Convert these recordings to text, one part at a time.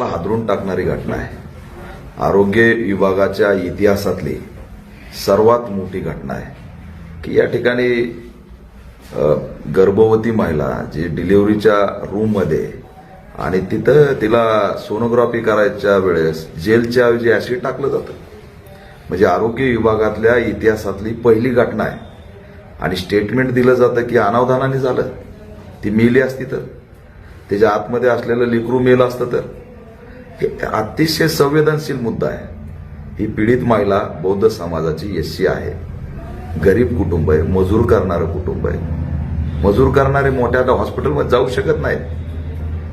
हादरून टाकणारी घटना आहे. आरोग्य विभागाच्या इतिहासातली सर्वात मोठी घटना आहे. की या ठिकाणी गर्भवती महिला जी डिलिव्हरीच्या रूममध्ये आणि तिथं तिला सोनोग्राफी करायच्या वेळेस जेलच्या ऐवजी ऍसिड टाकलं जातं. म्हणजे आरोग्य विभागातल्या इतिहासातली पहिली घटना आहे. आणि स्टेटमेंट दिलं जातं की अनावधानाने झालं. ती मेली असती तर. त्याच्या आतमध्ये असलेलं लिकरू मेलं असतं तर. हे अतिशय संवेदनशील मुद्दा आहे. ही पीडित महिला बौद्ध समाजाची एससी आहे. गरीब कुटुंब आहे मजूर करणारं कुटुंब आहे. मजूर करणारे मोठ्या हॉस्पिटलमध्ये जाऊ शकत नाहीत.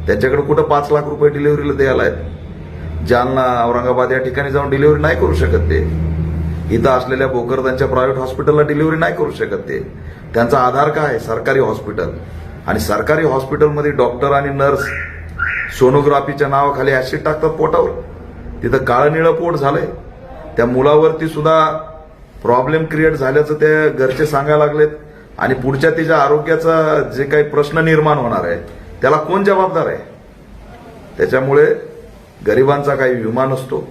त्यांच्याकडे कुठं पाच लाख रुपये डिलिव्हरीला द्यायला आहेत? जालना औरंगाबाद या ठिकाणी जाऊन डिलिव्हरी नाही करू शकत ते. इथं असलेल्या भोकरदांच्या प्रायव्हेट हॉस्पिटलला डिलिव्हरी नाही करू शकत ते. त्यांचा आधार काय आहे? सरकारी हॉस्पिटल. आणि सरकारी हॉस्पिटलमध्ये डॉक्टर आणि नर्स सोनोग्राफीच्या नावाखाली ऍसिड टाकतात पोटावर. तिथं काळं निळं पोट झालंय. त्या मुलावरती सुद्धा प्रॉब्लेम क्रिएट झाल्याचं ते घरचे सांगायला लागलेत. आणि पुढच्या तिच्या आरोग्याचा जे काही प्रश्न निर्माण होणार आहे त्याला कोण जबाबदार आहे? त्याच्यामुळे गरिबांचा काही विमा नसतो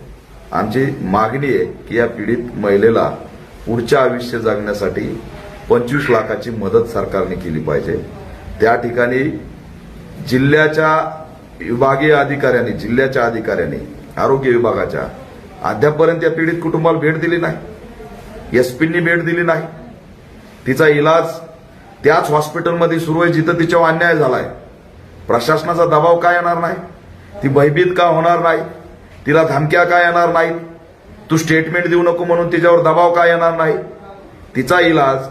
आमची मागणी आहे की या पीडित महिलेला पुढच्या आयुष्य जगण्यासाठी पंचवीस लाखाची मदत सरकारने केली पाहिजे. त्या ठिकाणी जिल्ह्याच्या विभागीय अधिकाऱ्यांनी जिल्ह्याच्या अधिकाऱ्यांनी आरोग्य विभागाच्या अद्यापपर्यंत या पीडित कुटुंबाला भेट दिली नाही. एसपींनी भेट दिली नाही. तिचा इलाज त्याच हॉस्पिटलमध्ये सुरू आहे जिथं तिच्यावर अन्याय झालाय. प्रशासनाचा दबाव का येणार नाही? ती भयभीत का होणार नाही? तिला धमक्या का येणार नाहीत? तू स्टेटमेंट देऊ नको म्हणून तिच्यावर दबाव का येणार नाही? तिचा इलाज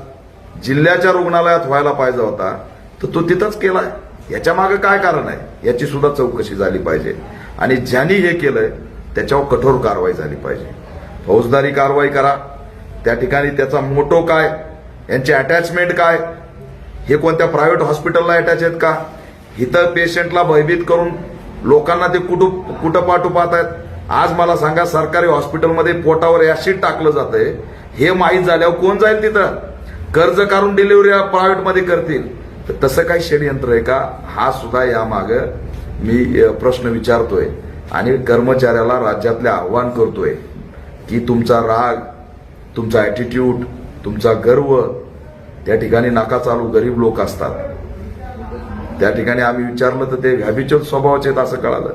जिल्ह्याच्या रुग्णालयात व्हायला पाहिजे होता तर तो तिथंच केलाय. याच्या मागे काय कारण आहे? याची सुद्धा चौकशी झाली पाहिजे. आणि ज्यांनी हे केलंय त्याच्यावर कठोर कारवाई झाली पाहिजे. फौजदारी कारवाई करा. त्या ठिकाणी त्याचा मोटो काय? यांचे अटॅचमेंट काय? हे कोणत्या प्रायव्हेट हॉस्पिटलला अटॅच आहेत का? इथं पेशंटला भयभीत करून लोकांना ते कुठं कुठं पाठू पाहत आहेत? आज मला सांगा सरकारी हॉस्पिटलमध्ये पोटावर ऍसिड टाकलं जातंय. हे माहीत झाल्यावर कोण जाईल तिथं? कर्ज काढून डिलिव्हरी प्रायव्हेटमध्ये करतील. तर तसं काही षडयंत्र आहे का? हा सुद्धा यामाग मी प्रश्न विचारतोय. आणि कर्मचाऱ्याला राज्यातले आव्हान करतोय की तुमचा राग तुमचा ॲटिट्यूड तुमचा गर्व त्या ठिकाणी नाका चालू गरीब लोक असतात. त्या ठिकाणी आम्ही विचारलं तर ते हॅबिच्युअल स्वभावाचे आहेत असं कळालं.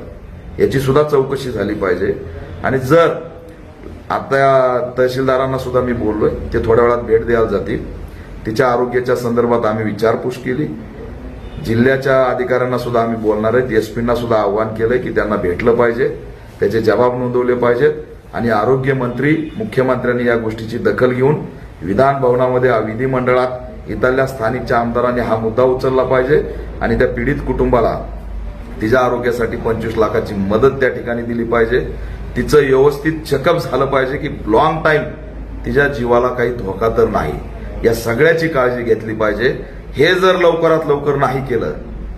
याची सुद्धा चौकशी झाली पाहिजे. आणि जर आता तहसीलदारांना सुद्धा मी बोललोय ते थोड्या वेळात भेट द्यायला जातील. तिच्या आरोग्याच्या संदर्भात आम्ही विचारपूस केली. जिल्ह्याच्या अधिकाऱ्यांना सुद्धा आम्ही बोलणार आहेत. एसपींना सुद्धा आव्हान केलंय की त्यांना भेटलं पाहिजे. त्याचे जबाब नोंदवले पाहिजेत. आणि आरोग्यमंत्री मुख्यमंत्र्यांनी या गोष्टीची दखल घेऊन विधान भवनामध्ये विधिमंडळात इथल्या स्थानिकच्या आमदारांनी हा मुद्दा उचलला पाहिजे. आणि त्या पीडित कुटुंबाला तिच्या आरोग्यासाठी पंचवीस लाखाची मदत त्या ठिकाणी दिली पाहिजे. तिचं व्यवस्थित चेकअप झालं पाहिजे की लॉंग टाइम तिच्या जीवाला काही धोका तर नाही. या सगळ्याची काळजी घेतली पाहिजे. हे जर लवकरात लवकर नाही केलं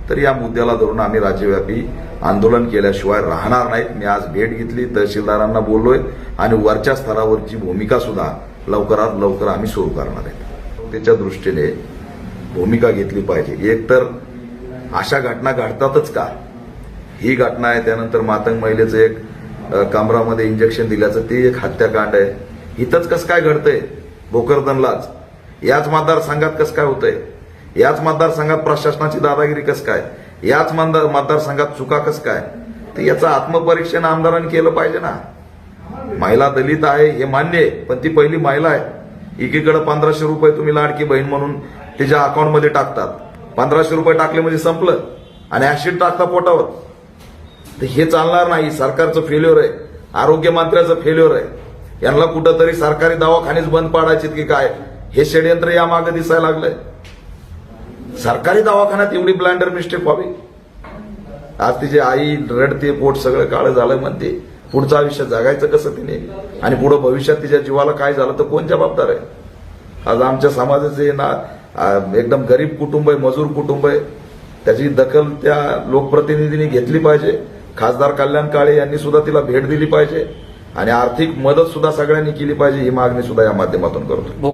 तर या मुद्द्याला धरून आम्ही राज्यव्यापी आंदोलन केल्याशिवाय राहणार नाहीत. मी आज भेट घेतली तहसीलदारांना बोललोय आणि वरच्या स्तरावरची भूमिका सुद्धा लवकरात लवकर आम्ही सुरू करणार आहेत. त्याच्या दृष्टीने भूमिका घेतली पाहिजे. एक तर अशा घटना घडतातच का? ही घटना आहे त्यानंतर मातंग महिलेचं एक कमरामध्ये इंजेक्शन दिल्याचं ते एक हत्याकांड आहे. इथंच कसं काय घडतंय? भोकरदनलाच. याच मतदारसंघात कसं काय होतंय? याच मतदारसंघात प्रशासनाची दादागिरी कसं काय? याच मतदार मतदारसंघात चुका कसं काय? तर याचं आत्मपरीक्षण आमदारांनी केलं पाहिजे ना. महिला दलित आहे हे मान्य आहे पण ती पहिली महिला आहे. एकीकडे पंधराशे रुपये तुम्ही लाडकी बहीण म्हणून तिच्या अकाउंटमध्ये टाकतात. पंधराशे रुपये टाकले म्हणजे संपलं. आणि ऍसिड टाकता पोटावर. तर हे चालणार नाही. सरकारचं फेल्युअर आहे. आरोग्य मंत्र्याचं फेल्युअर आहे. यांना कुठंतरी सरकारी दवाखानेच बंद पाडायचे की काय? हे षडयंत्र यामागे दिसायला लागलंय. सरकारी दवाखान्यात एवढी ब्लाइंडर मिस्टेक व्हावी? आज तिची आई रडते पोट सगळं काळं झालं म्हणते. पुढचं आयुष्य जगायचं कसं तिने? आणि पुढं भविष्यात तिच्या जीवाला काय झालं तर कोण जबाबदार आहे? आज आमच्या समाजाचे ना एकदम गरीब कुटुंब आहे मजूर कुटुंब आहे. त्याची दखल त्या लोकप्रतिनिधींनी घेतली पाहिजे. खासदार कल्याण काळे यांनी सुद्धा तिला भेट दिली पाहिजे. आणि आर्थिक मदत सुद्धा सगळ्यांनी केली पाहिजे ही मागणी सुद्धा या माध्यमातून करतो.